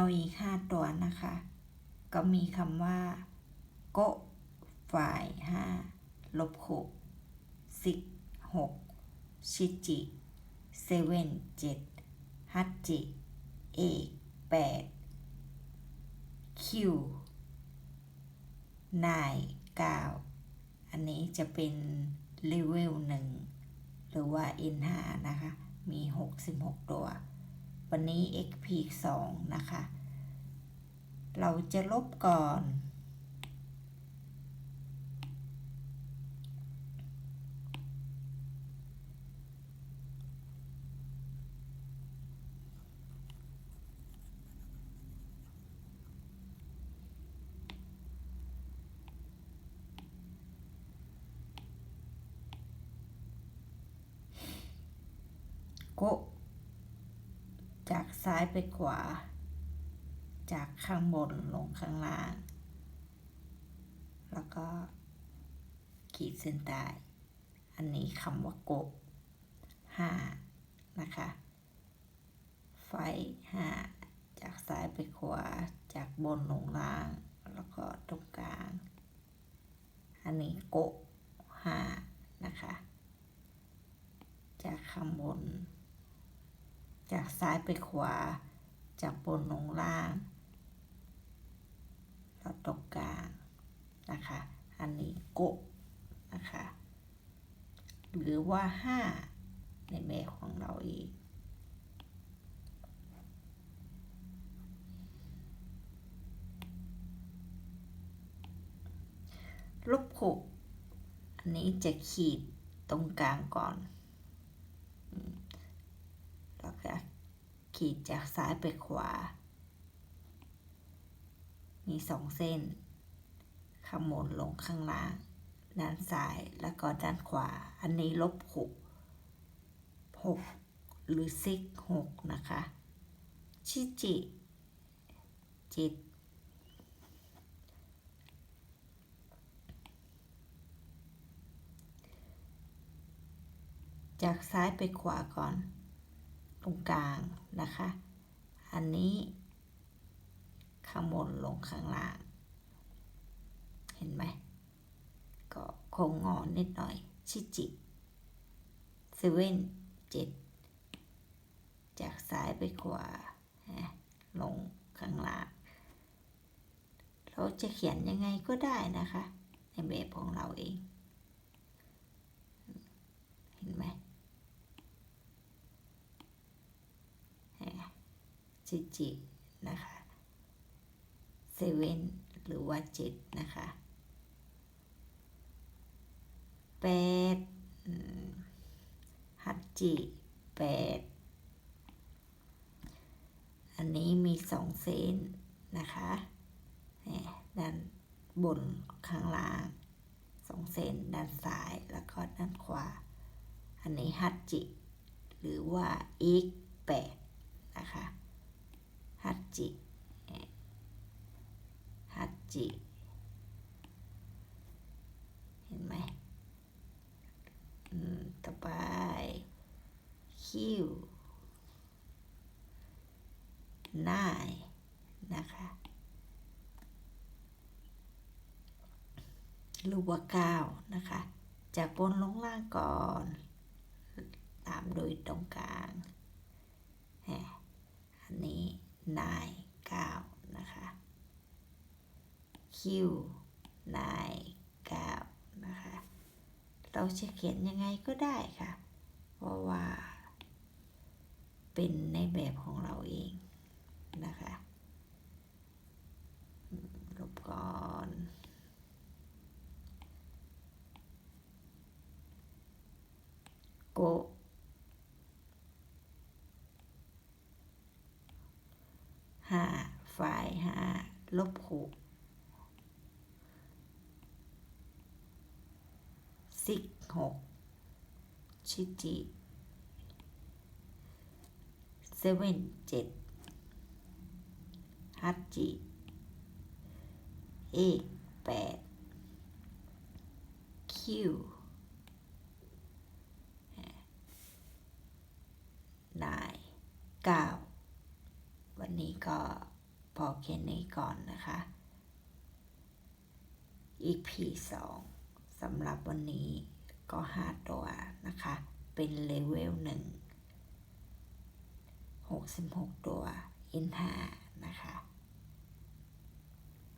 เอาอีกห้าตัวนะคะ ก็มีคำว่า โกฝ่ายห้าลบหกสิกหกชิจิเซเว่นเจ็ดฮัตจิ เอกแปดคิวนายเก้าอันนี้จะเป็นเลเวลหนึ่งหรือว่า N5 นะคะ มี 66 ตัว วันนี้ XP 2นะคะ เราจะลบก่อน โกะ จากซ้ายไปขวา จากข้างบนลงข้างล่าง แล้วก็ขีดเส้นใต้ อันนี้คำว่าโกะห้านะคะ ไฟห้าจากซ้ายไปขวา จากบนลงล่าง แล้วก็ตรงกลาง อันนี้โกะห้านะคะ จากข้างบน จากซ้ายไปขวา จากบนลงล่างแล้วตรงกลางนะคะ อันนี้โกะนะคะ หรือว่าห้าในแบบของเราเองลบหกอันนี้จะขีดตรงกลางก่อน แล้วก็ ขีดจากซ้ายไปขวา มีสองเส้น ข้างบนลงข้างล่าง ด้านซ้ายแล้วก็ด้านขวา อันนี้ลบหกหกหรือซิกหกนะคะ ชิจิจ็ดจากซ้ายไปขวาก่อน รงกลางนะคะ อันนี้ ข้างบนลงข้างล่าง เห็นไหม ก็โค้งงอนนิดหน่อย ชิจิเซเว่นเจ็ดจากซ้ายไปขวา ลงข้างล่าง เราจะเขียนยังไงก็ได้นะคะ ในแบบของเราเอง เห็นไหม จิจินะคะเซเว่นหรือว่าเจ็ดนะคะแปดฮัตจิแปดอันนี้มีสองเส้นนะคะด้านบนข้างล่างสองเส้นด้านซ้ายแล้วก็ด้านขวา อันนี้ฮัตจิ หรือว่าอีกแปด จิฮัตจิ เห็นไหมต่อไป คิวนายนะคะรือว่าเก้านะคะ จากบนลงล่างก่อน ตามโดยตรงกลางอัน นี้นายเก้านะคะคิวนายเก้านะคะ เราจะเขียนยังไงก็ได้ค่ะ เพราะว่า เป็นในแบบของเราเองนะคะลบก่อนโก ห้าฝ่ายห้าลบหกสิกหกชิจิเซเว่นเจ็ดฮัตจิเอกแปดคิวนายเก้า วันนี้ก็พอแค่นี้ก่อนนะคะ EP สองสำหรับวันนี้ก็ห้าตัวนะคะ เป็นเลเวลหนึ่งหกสิบหกตัว อินห้านะคะ